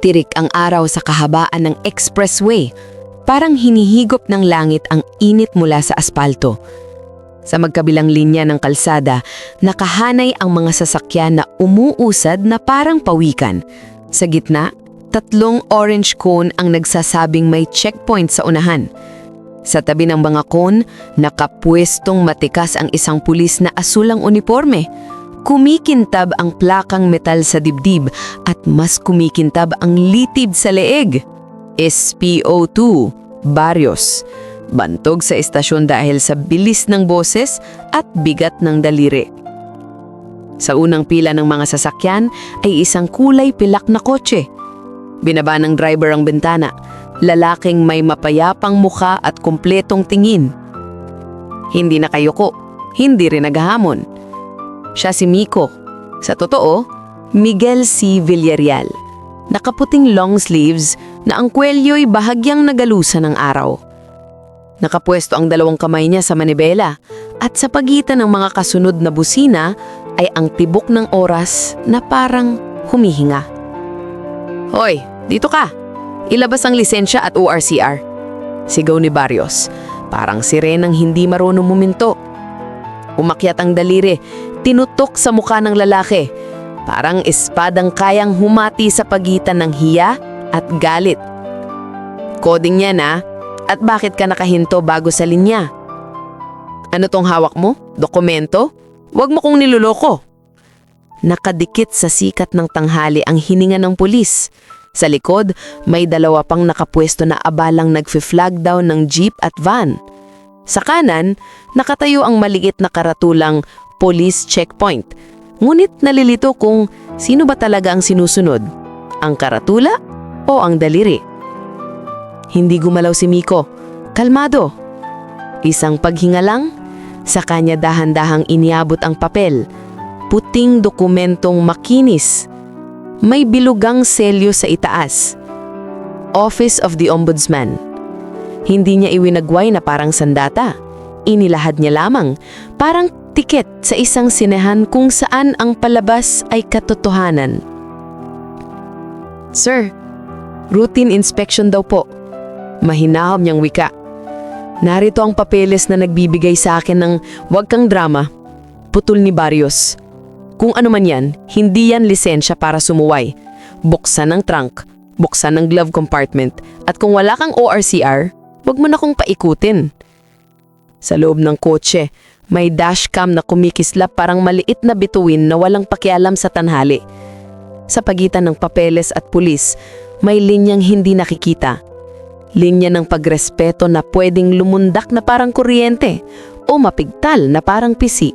Tirik ang araw sa kahabaan ng expressway. Parang hinihigop ng langit ang init mula sa aspalto. Sa magkabilang linya ng kalsada, nakahanay ang mga sasakyan na umuusad na parang pawikan. Sa gitna, tatlong orange cone ang nagsasabing may checkpoint sa unahan. Sa tabi ng mga cone, nakapwestong matikas ang isang pulis na asulang uniforme. Kumikintab ang plakang metal sa dibdib at mas kumikintab ang litid sa leeg. SPO2, Barrios. Bantog sa estasyon dahil sa bilis ng boses at bigat ng daliri. Sa unang pila ng mga sasakyan ay isang kulay pilak na kotse. Binaba ng driver ang bintana. Lalaking may mapayapang muka at kumpletong tingin. Hindi na kayoko, hindi rin naghahamon. Siya si Miko. Sa totoo, Miguel C. Villarreal. Nakaputing long sleeves na ang kwelyo'y bahagyang nagalusan ng araw. Nakapwesto ang dalawang kamay niya sa manibela at sa pagitan ng mga kasunod na busina ay ang tibok ng oras na parang humihinga. Hoy, dito ka! Ilabas ang lisensya at ORCR. Sigaw ni Barrios. Parang sirenang hindi marunong muminto. Umakyat ang daliri, tinutok sa mukha ng lalaki. Parang espadang kayang humati sa pagitan ng hiya at galit. Coding niya na, at bakit ka nakahinto bago sa linya? Ano tong hawak mo? Dokumento? Huwag mo kong niloloko. Nakadikit sa sikat ng tanghali ang hininga ng pulis. Sa likod, may dalawa pang nakapwesto na abalang nagfi-flag down ng jeep at van. Sa kanan, nakatayo ang maliit na karatulang police checkpoint. Ngunit nalilito kung sino ba talaga ang sinusunod, ang karatula o ang daliri. Hindi gumalaw si Miko. Kalmado. Isang paghinga lang, sa kanya dahan-dahang iniabot ang papel. Puting dokumentong makinis. May bilugang selyo sa itaas. Office of the Ombudsman. Hindi niya iwinagway na parang sandata. Inilahad niya lamang, parang tiket sa isang sinehan kung saan ang palabas ay katotohanan. Sir, routine inspection daw po. Mahinahom niyang wika. Narito ang papeles na nagbibigay sa akin ng wag kang drama. Putol ni Barrios. Kung ano man yan, hindi yan lisensya para sumuway. Buksan ng trunk, buksan ng glove compartment, at kung wala kang ORCR, wag mo na kong paikutin. Sa loob ng kotse, may dashcam na kumikislap parang maliit na bituin na walang pakialam sa tanhali. Sa pagitan ng papeles at pulis, may linyang hindi nakikita. Linya ng pagrespeto na pwedeng lumundak na parang kuryente o mapigtal na parang pisi.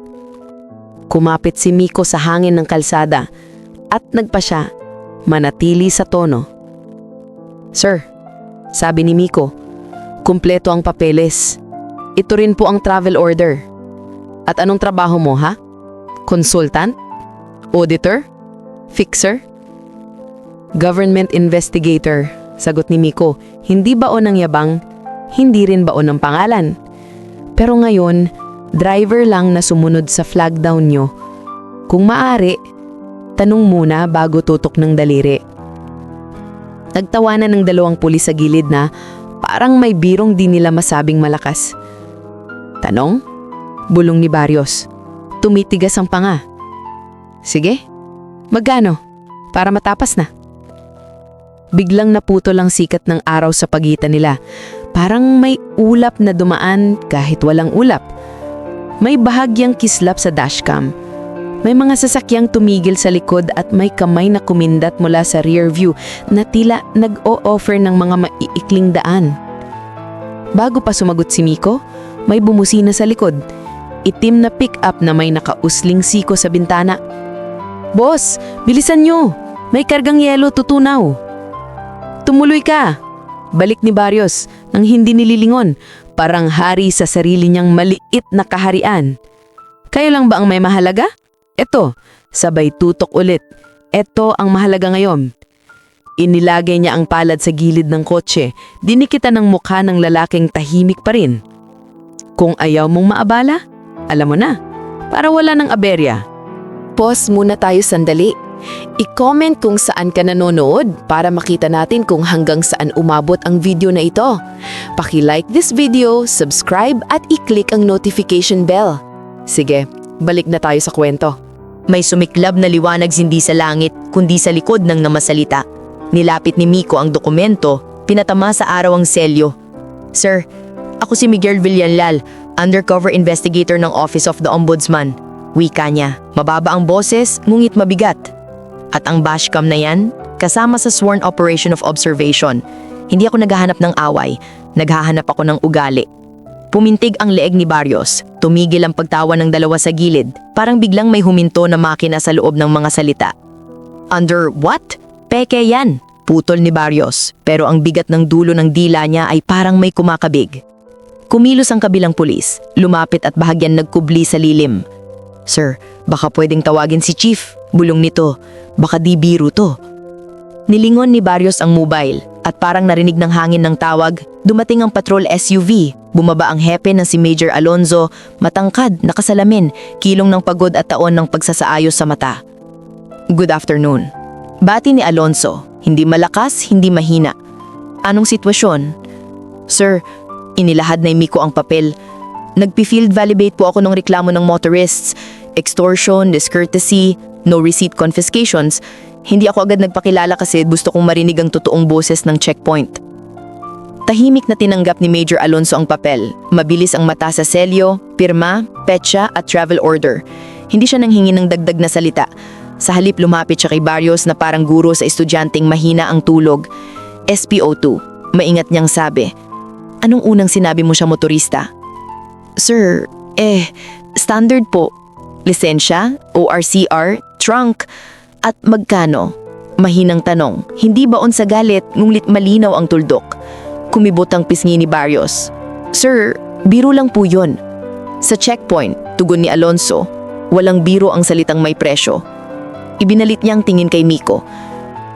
Kumapit si Miko sa hangin ng kalsada at nagpa siya manatili sa tono. Sir, sabi ni Miko, kumpleto ang papeles. Ito rin po ang travel order. At anong trabaho mo ha? Consultant? Auditor? Fixer? Government investigator, sagot ni Miko. Hindi baon ng yabang, hindi rin baon ng pangalan. Pero ngayon, driver lang na sumunod sa flag down nyo. Kung maaari, tanong muna bago tutok ng daliri. Nagtawanan ng dalawang pulis sa gilid na parang may birong di nila masabing malakas. Tanong? Bulong ni Barrios. Tumitigas ang panga. Sige, magkano? Para matapas na. Biglang naputol ang sikat ng araw sa pagitan nila. Parang may ulap na dumaan kahit walang ulap. May bahagyang kislap sa dashcam. May mga sasakyang tumigil sa likod at may kamay na kumindat mula sa rear view na tila nag-o-offer ng mga maiikling daan. Bago pa sumagot si Miko, may bumusina sa likod. Itim na pick-up na may nakausling siko sa bintana. Boss, bilisan nyo! May kargang yelo tutunaw. Tumuloy ka! Balik ni Barrios nang hindi nililingon, parang hari sa sarili niyang maliit na kaharian. Kayo lang ba ang may mahalaga? Eto, sabay tutok ulit. Eto ang mahalaga ngayon. Inilagay niya ang palad sa gilid ng kotse, dinikita ng mukha ng lalaking tahimik pa rin. Kung ayaw mong maabala, alam mo na, para wala ng aberya. Mag-pause muna tayo sandali. I-comment kung saan ka nanonood para makita natin kung hanggang saan umabot ang video na ito. Paki-like this video, subscribe at i-click ang notification bell. Sige, balik na tayo sa kwento. May sumiklab na liwanag hindi sa langit, kundi sa likod ng namasalita. Nilapit ni Miko ang dokumento, pinatama sa araw ang selyo. Sir, ako si Miguel Villalal, undercover investigator ng Office of the Ombudsman. Wika niya, mababa ang boses, ngunit mabigat. At ang bashcam na yan, kasama sa sworn operation of observation. Hindi ako naghahanap ng away, naghahanap ako ng ugali. Pumintig ang leeg ni Barrios. Tumigil ang pagtawa ng dalawa sa gilid. Parang biglang may huminto na makina sa loob ng mga salita. Under what? Peke yan. Putol ni Barrios. Pero ang bigat ng dulo ng dila niya ay parang may kumakabig. Kumilos ang kabilang pulis. Lumapit at bahagyan nagkubli sa lilim. Sir, baka pwedeng tawagin si Chief. Bulong nito. Baka di biro to. Nilingon ni Barrios ang mobile at parang narinig ng hangin ng tawag, dumating ang patrol SUV. Bumaba ang hepe na si Major Alonzo, matangkad, nakasalamin, kilong ng pagod at taon ng pagsasaayos sa mata. Good afternoon. Bati ni Alonzo, hindi malakas, hindi mahina. Anong sitwasyon? Sir, inilahad na Miko ang papel. Nagpi-field validate po ako ng reklamo ng motorists. Extortion, discourtesy, no receipt confiscations. Hindi ako agad nagpakilala kasi gusto kong marinig ang totoong boses ng checkpoint. Tahimik na tinanggap ni Major Alonso ang papel. Mabilis ang mata sa selyo, pirma, petsa at travel order. Hindi siya nanghingi ng dagdag na salita. Sa halip lumapit siya kay Barrios na parang guro sa estudyanteng mahina ang tulog. SPO2, maingat niyang sabi. Anong unang sinabi mo siya motorista? Sir, eh, standard po. Lisensya, ORCR, trunk, at magkano? Mahinang tanong, hindi baon sa galit ngunit malinaw ang tuldok. Kumibot ang pisngi ni Barrios. Sir, biro lang po yun. Sa checkpoint, tugon ni Alonso, walang biro ang salitang may presyo. Ibinalit niya ang tingin kay Miko.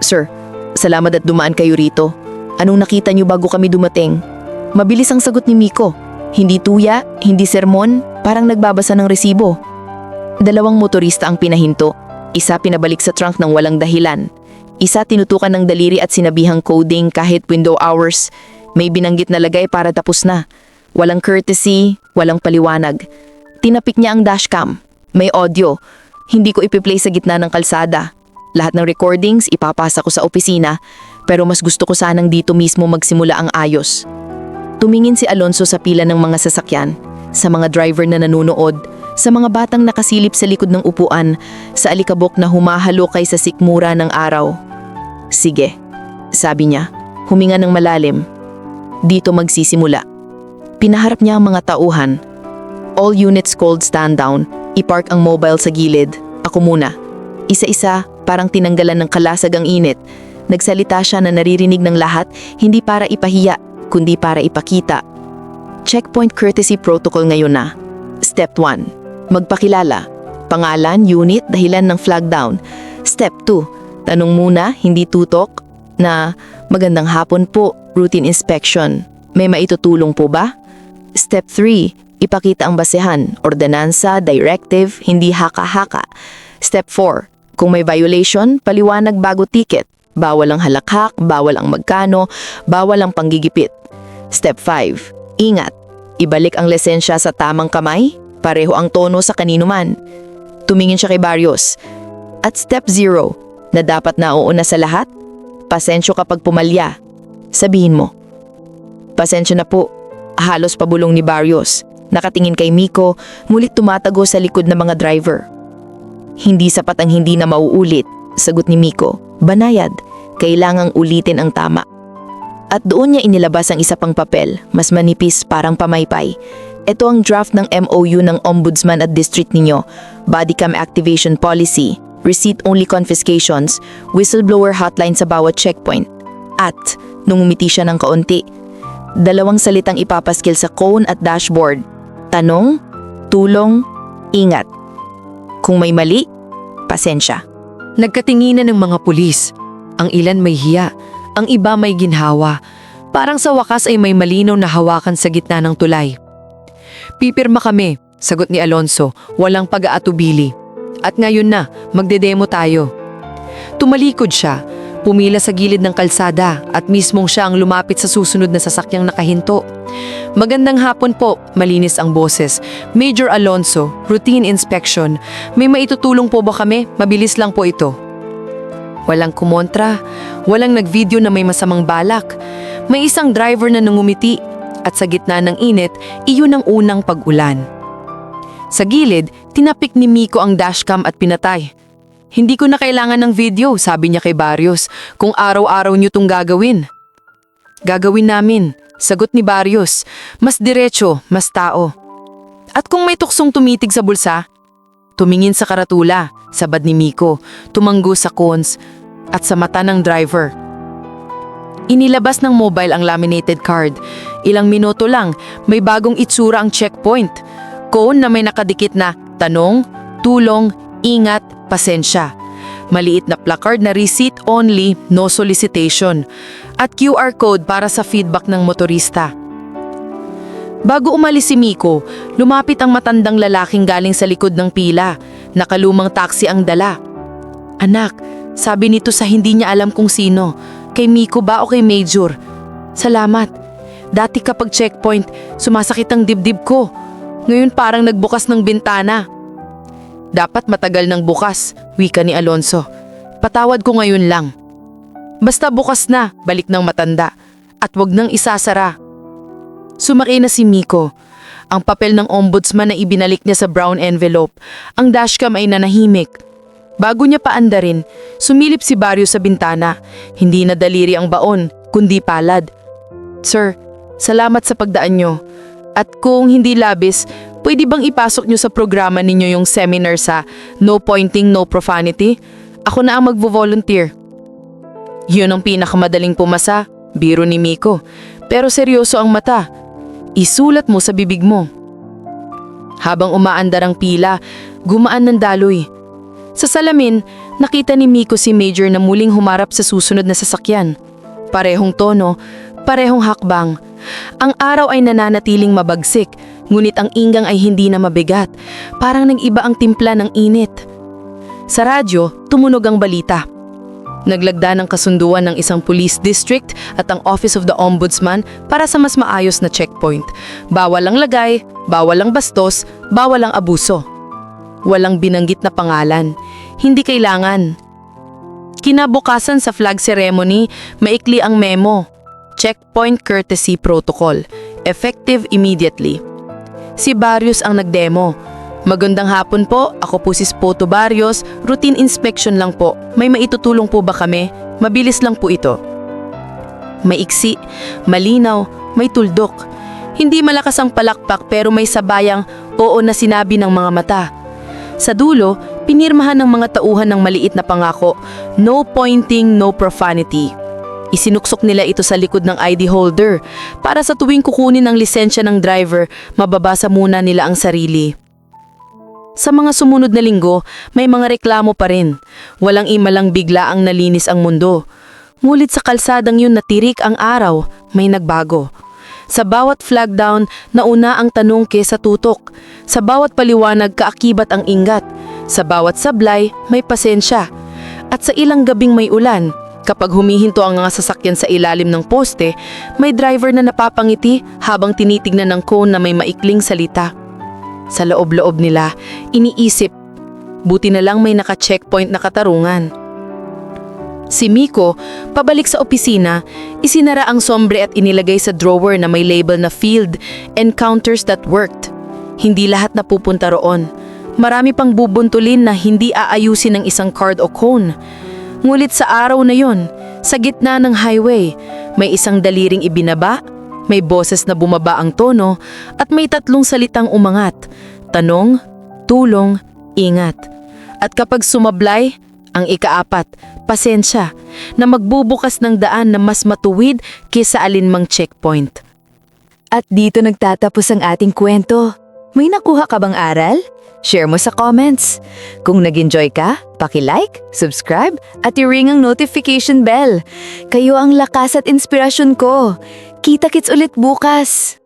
Sir, salamat at dumaan kayo rito. Anong nakita niyo bago kami dumating? Mabilis ang sagot ni Miko. Hindi tuya, hindi sermon, parang nagbabasa ng resibo. Dalawang motorista ang pinahinto. Isa pinabalik sa trunk ng walang dahilan. Isa tinutukan ng daliri at sinabihang coding kahit window hours. May binanggit na lagay para tapos na. Walang courtesy, walang paliwanag. Tinapik niya ang dashcam. May audio. Hindi ko ipiplay sa gitna ng kalsada. Lahat ng recordings ipapasa ko sa opisina, pero mas gusto ko sanang dito mismo magsimula ang ayos. Tumingin si Alonso sa pila ng mga sasakyan, sa mga driver na nanonood, sa mga batang nakasilip sa likod ng upuan, sa alikabok na humahalukay sa sikmura ng araw. Sige, sabi niya, huminga ng malalim. Dito magsisimula. Pinaharap niya ang mga tauhan. All units called stand down, ipark ang mobile sa gilid. Ako muna. Isa-isa, parang tinanggalan ng kalasag ang init. Nagsalita siya na naririnig ng lahat, hindi para ipahiya, kundi para ipakita. Checkpoint courtesy protocol ngayon na. Step 1. Magpakilala. Pangalan, unit, dahilan ng flag down. Step 2. Tanong muna, hindi tutok, na magandang hapon po, routine inspection. May maitutulong po ba? Step 3. Ipakita ang basehan, ordinansa, directive, hindi haka-haka. Step 4. Kung may violation, paliwanag bago ticket. Bawal ang halakhak, bawal ang magkano, bawal ang panggigipit. Step 5. Ingat. Ibalik ang lisensya sa tamang kamay. Pareho ang tono sa kanino man. Tumingin siya kay Barrios. At step 0, na dapat nauuna sa lahat, pasensyo kapag pumalya. Sabihin mo. Pasensya na po. Halos pabulong ni Barrios. Nakatingin kay Miko, mulit tumatago sa likod ng mga driver. Hindi sapat ang hindi na mauulit, sagot ni Miko. Banayad, kailangang ulitin ang tama. At doon niya inilabas ang isa pang papel, mas manipis parang pamaypay. Ito ang draft ng MOU ng Ombudsman at District ninyo, Body Cam Activation Policy, Receipt-Only Confiscations, Whistleblower Hotline sa bawat checkpoint. At, nung umiti siya ng kaunti, dalawang salitang ipapaskil sa cone at dashboard. Tanong, tulong, ingat. Kung may mali, pasensya. Nagkatinginan ng mga pulis. Ang ilan may hiya, ang iba may ginhawa. Parang sa wakas ay may malinaw na hawakan sa gitna ng tulay. Pipirma kami, sagot ni Alonso, walang pag-aatubili. At ngayon na, magdedemo tayo. Tumalikod siya, pumila sa gilid ng kalsada at mismong siya ang lumapit sa susunod na sasakyang nakahinto. Magandang hapon po, malinis ang boses. Major Alonso, routine inspection. May maitutulong po ba kami? Mabilis lang po ito. Walang kumontra, walang nagvideo na may masamang balak. May isang driver na nangumiti at sa gitna ng init, iyon ang unang pag-ulan. Sa gilid, tinapik ni Miko ang dashcam at pinatay. Hindi ko na kailangan ng video, sabi niya kay Barrios, kung araw-araw niyo tong gagawin. Gagawin namin, sagot ni Barrios. Mas diretso, mas tao. At kung may tuksong tumitig sa bulsa, tumingin sa karatula, sabad ni Miko, tumanggo sa cones, at sa mata ng driver. Inilabas ng mobile ang laminated card. Ilang minuto lang, may bagong itsura ang checkpoint. Cone na may nakadikit na tanong, tulong, ingat, pasensya. Maliit na placard na receipt only, no solicitation. At QR code para sa feedback ng motorista. Bago umalis si Miko, lumapit ang matandang lalaking galing sa likod ng pila. Nakalumang taxi ang dala. Anak, sabi nito sa hindi niya alam kung sino. Kay Miko ba o kay Major? Salamat. Dati kapag checkpoint, sumasakit ang dibdib ko. Ngayon parang nagbukas ng bintana. Dapat matagal ng bukas, wika ni Alonso. Patawad ko ngayon lang. Basta bukas na, balik ng matanda. At wag nang isasara. Sumakay na si Miko. Ang papel ng ombudsman na ibinalik niya sa brown envelope. Ang dashcam ay nanahimik. Bago niya paandarin, sumilip si Barrio sa bintana. Hindi na daliri ang baon, kundi palad. Sir, salamat sa pagdaan niyo. At kung hindi labis, pwede bang ipasok niyo sa programa ninyo yung seminar sa No Pointing, No Profanity? Ako na ang magvo-volunteer. Yun ang pinakamadaling pumasa, biro ni Miko. Pero seryoso ang mata. Isulat mo sa bibig mo. Habang umaandar ang pila, gumaan ng daloy. Sa salamin, nakita ni Miko si Major na muling humarap sa susunod na sasakyan. Parehong tono, parehong hakbang. Ang araw ay nananatiling mabagsik, ngunit ang inggang ay hindi na mabigat. Parang nag-iba ang timpla ng init. Sa radyo, tumunog ang balita. Naglagda ng kasunduan ng isang police district at ang Office of the Ombudsman para sa mas maayos na checkpoint. Bawal ang lagay, bawal ang bastos, bawal ang abuso. Walang binanggit na pangalan. Hindi kailangan. Kinabukasan sa flag ceremony, maikli ang memo. Checkpoint Courtesy Protocol. Effective immediately. Si Barrios ang nagdemo. Magandang hapon po, ako po si Spoto Barrios. Routine inspection lang po. May maitutulong po ba kami? Mabilis lang po ito. Maiksi, malinaw, may tuldok. Hindi malakas ang palakpak pero may sabayang oo na sinabi ng mga mata. Sa dulo, pinirmahan ng mga tauhan ng maliit na pangako, no pointing, no profanity. Isinuksok nila ito sa likod ng ID holder para sa tuwing kukunin ang lisensya ng driver, mababasa muna nila ang sarili. Sa mga sumunod na linggo, may mga reklamo pa rin. Walang imalang bigla ang nalinis ang mundo. Ngulit sa kalsadang yun natirik ang araw, may nagbago. Sa bawat flag down, nauna ang tanong kesa tutok. Sa bawat paliwanag, kaakibat ang ingat. Sa bawat sablay, may pasensya. At sa ilang gabing may ulan, kapag humihinto ang mga sasakyan sa ilalim ng poste, may driver na napapangiti habang tinitignan ng cone na may maikling salita. Sa loob-loob nila, iniisip, buti na lang may naka-checkpoint na katarungan. Si Miko, pabalik sa opisina, isinara ang sombre at inilagay sa drawer na may label na Field, Encounters that Worked. Hindi lahat napupunta roon. Marami pang bubuntulin na hindi aayusin ng isang card o cone. Ngulit sa araw na yon, sa gitna ng highway, may isang daliring ibinaba, may boses na bumaba ang tono, at may tatlong salitang umangat. Tanong, tulong, ingat. At kapag sumablay, ang ikaapat, pasensya, na magbubukas ng daan na mas matuwid kaysa alinmang checkpoint. At dito nagtatapos ang ating kwento. May nakuha ka bang aral? Share mo sa comments. Kung nag-enjoy ka, paki-like, subscribe, at i-ring ang notification bell. Kayo ang lakas at inspirasyon ko. Kita-kits ulit bukas!